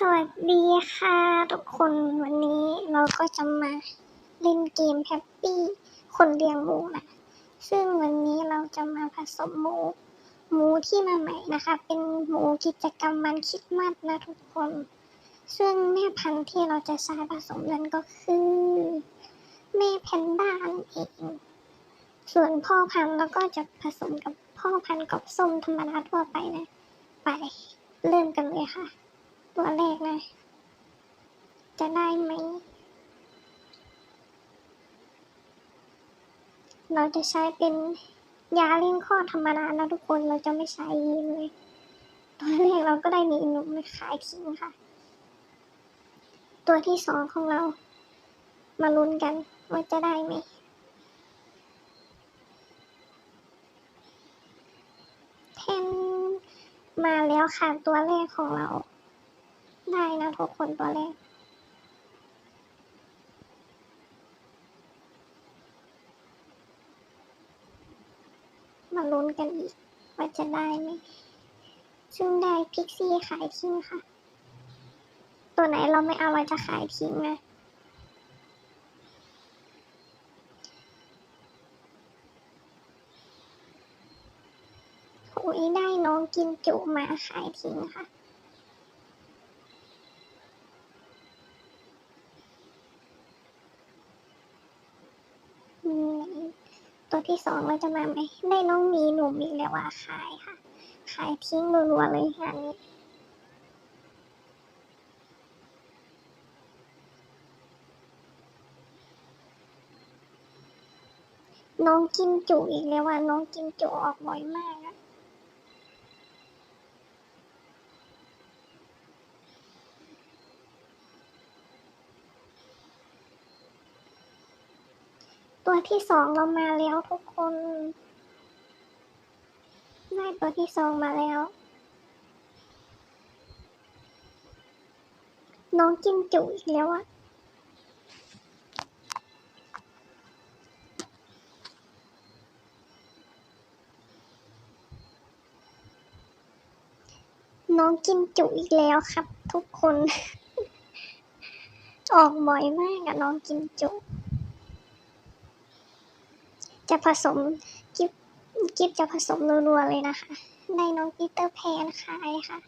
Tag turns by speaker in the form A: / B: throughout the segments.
A: สวัสดีค่ะทุกคนวันนี้เราก็จะมาเล่นเกมแฮปปี้คนเลี้ยงหมูนะซึ่งวันนี้เราจะมาผสมหมูหมูที่มาใหม่นะคะ เป็นหมูกิจกรรมวันคิดมัดนะทุกคน ซึ่งแม่พันธุ์ที่เราจะใช้ผสมนั้นก็คือ แม่แพนด้าเองส่วนพ่อพันธุ์เราก็จะผสมกับพ่อพันธุ์กับส้มธรรมดาทั่วไปนะ ไปเริ่มกันเลยค่ะ ตัวแรกนะจะได้ไหม เราจะใช้เป็นยาเล่งคลอธรรมดานะทุกคน เราจะไม่ใช้ยีนเลย ตัวแรกเราก็ได้มีหนุ่มมาขายทิ้งค่ะ ตัวที่สองของเรา มาลุ้นกันว่าจะได้ไหมแทนมาแล้วค่ะตัวแรกของเรา นะทุกคนตัวแรกมาลุ้นกันอีก ว่าจะได้ไหมซึ่งได้พิกซี่ขายทิ้งค่ะ ตัวไหนเราไม่เอาเราจะขายทิ้งนะโอ้ยได้น้องกินจุมาขายทิ้งค่ะ อืม ตัวที่สองเราจะมาไหมได้น้องมีหนุ่มอีกแล้วว่าขายค่ะ ขายทิ้งรัวๆเลยงานนี้น้องกินจุอีกแล้วว่าน้องกินจุออกบ่อยมาก ตัวที่สองเรามาแล้วทุกคน ได้ตัวที่สองมาแล้ว น้องกินจุอีกแล้วอะน้องกินจุอีกแล้วครับ ทุกคน ออกบ่อยมากอะน้องกินจุ จะผสมกิฟกิฟจะผสมรัวๆเลยนะคะ ได้น้องปีเตอร์แพนขายค่ะ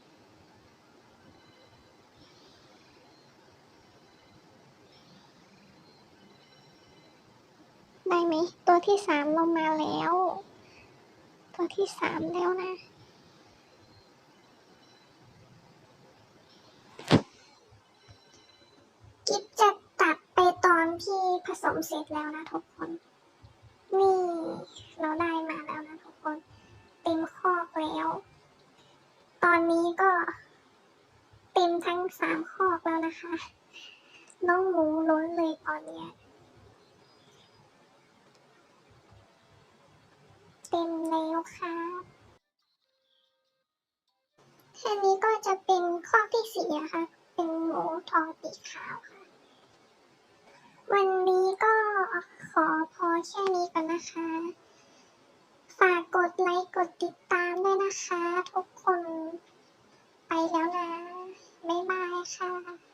A: ได้ไหมตัวที่สามเรามาแล้ว ตัวที่สามแล้วนะ กิฟจะตัดไปตอนที่ผสมเสร็จแล้วนะทุกคน เราได้มาแล้วนะทุกคนเต็มคอกแล้ว ตอนนี้ก็เต็มทั้งสามคอกแล้วนะคะ น้องหมูล้นเลยตอนเนี้ยเต็มแล้วครับแค่นี้ก็จะเป็นข้อที่สี่นะคะ เป็นหมูทองปีขาวค่ะ วันนี้ ขอพอแค่นี้ก่อนนะคะ ฝากกดไลค์กดติดตามด้วยนะคะ ทุกคน ไปแล้วนะ บ๊ายบายค่ะ